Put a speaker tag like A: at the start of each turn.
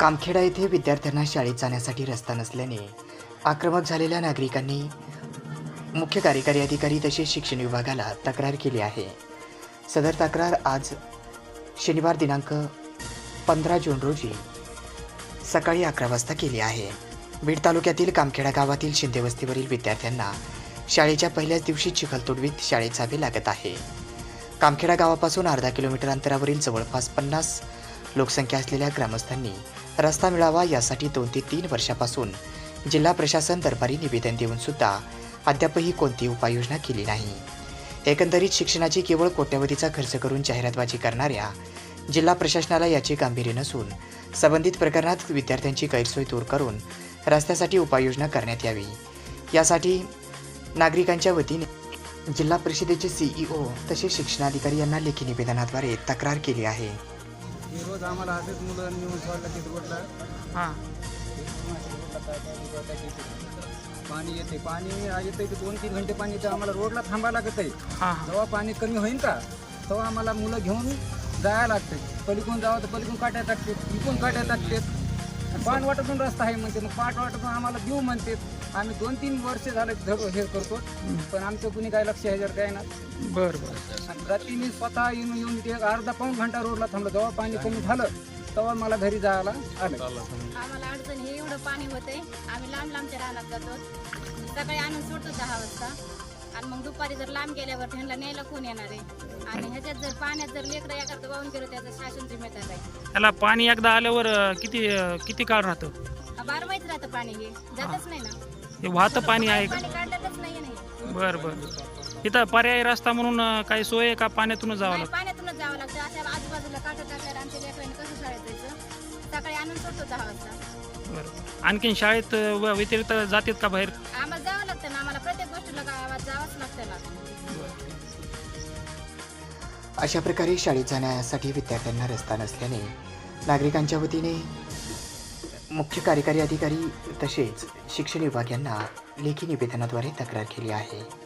A: कामखेडा येथे विद्यार्थ्यांना शाळेत जाण्यासाठी रस्ता नसल्याने आक्रमक झालेल्या नागरिकांनी मुख्य कार्यकारी अधिकारी तसेच शिक्षण विभागाला तक्रार केली आहे. सदर तक्रार आज शनिवार दिनांक पंधरा जून रोजी सकाळी अकरा वाजता केली आहे. बीड तालुक्यातील कामखेडा गावातील शिंदे वस्तीवरील विद्यार्थ्यांना शाळेच्या पहिल्याच दिवशी चिखलतोडवीत शाळेत जावे लागत आहे. कामखेडा गावापासून अर्धा किलोमीटर अंतरावरील जवळपास पन्नास लोकसंख्या असलेल्या ग्रामस्थांनी रस्ता मिळावा यासाठी दोन ते तीन वर्षापासून जिल्हा प्रशासन दरबारी निवेदन देऊन सुद्धा अद्यापही कोणती उपाययोजना केली नाही. एकंदरीत शिक्षणाची केवळ कोट्यवधीचा खर्च करून जाहिरातबाजी करणाऱ्या जिल्हा प्रशासनाला याचे गांभीर्य नसून संबंधित प्रकरणात विद्यार्थ्यांची गैरसोय दूर करून रस्त्यासाठी उपाययोजना करण्यात यावी. यासाठी नागरिकांच्या वतीने जिल्हा परिषदेचे सीईओ तसेच शिक्षणाधिकारी यांना लेखी निवेदनाद्वारे तक्रार केली आहे.
B: रोज आम्हाला असेच मुलं नेऊन सोडलं रोडला
C: हां.
B: पाणी येते पाणी येते की दोन तीन घंटे पाणी येते. आम्हाला रोडला थांबा लागत आहे. जेव्हा पाणी कमी होईल का तेव्हा आम्हाला मुलं घेऊन जायला लागते. पलीकडून जावं तर पलीकडून काट्या टाकते इकडून काट्या टाकते पान वाटतून रस्ता आहे म्हणते. मग पाठ वाटतून आम्हाला देऊ म्हणते. आम्ही दोन तीन वर्ष झाले धग- हे करतो. पण आमचं कुणी काय लक्ष ह्याच्यावर काय ना.
C: बरं बरं.
B: आणि रात्री मी स्वतः येऊन येऊन ते एक अर्धा पाऊण घंटा रोडला थांबलो. जेव्हा पाणी कमी झालं तेव्हा मला घरी जायला आलं.
D: आम्हाला अडचण हे एवढं पाणी होतंय. आम्ही लांब लांबच्या रानात जातो. सकाळी आणून सोडतो दहा वाजता. आणि मग दुपारी जर लांब गेल्यावर त्यांना न्यायला कोण येणार आहे? आणि ह्याच्यात जर पाण्यात जर लेकरं एखादं वाहून गेलं त्याचं शासन जिम्मेदार आहे.
C: त्याला पाणी एकदा आल्यावर अं, किती अं, किती काळ राहतं?
D: बारा माहीत राहतं पाणी हे. जातच नाही ना.
C: हे वाहतं पाणी आहे का?
D: पाणी काढलेलंच नाही नाही
C: बरं बरं. इथं पर्यायी रस्ता म्हणून अं, काही सोय आहे का? पाण्यातूनच जावं
D: नाही,
C: लागतं?
D: पाण्यातूनच जावं लागतं. अशा आजूबाजूला काठं टाकल्यावर आमच्या लेकरांनी कसं शाळेत जायचं? सकाळी आणून सोडतो दहा वाजता.
C: बरं. आणखीन शाळेत अं, व- व्यतिरिक्त जातात का बाहेर?
D: आम्हाला जावं लागतं ना. आम्हाला प्रत्येक गावात जावंच लागतं
A: अशा प्रकारे शाळेत जाण्यासाठी विद्यार्थ्यांना रस्ता नसल्याने नागरिकांच्या वतीने मुख्य कार्यकारी अधिकारी तसेच शिक्षण विभाग यांना लेखी निवेदनाद्वारे तक्रार केली आहे.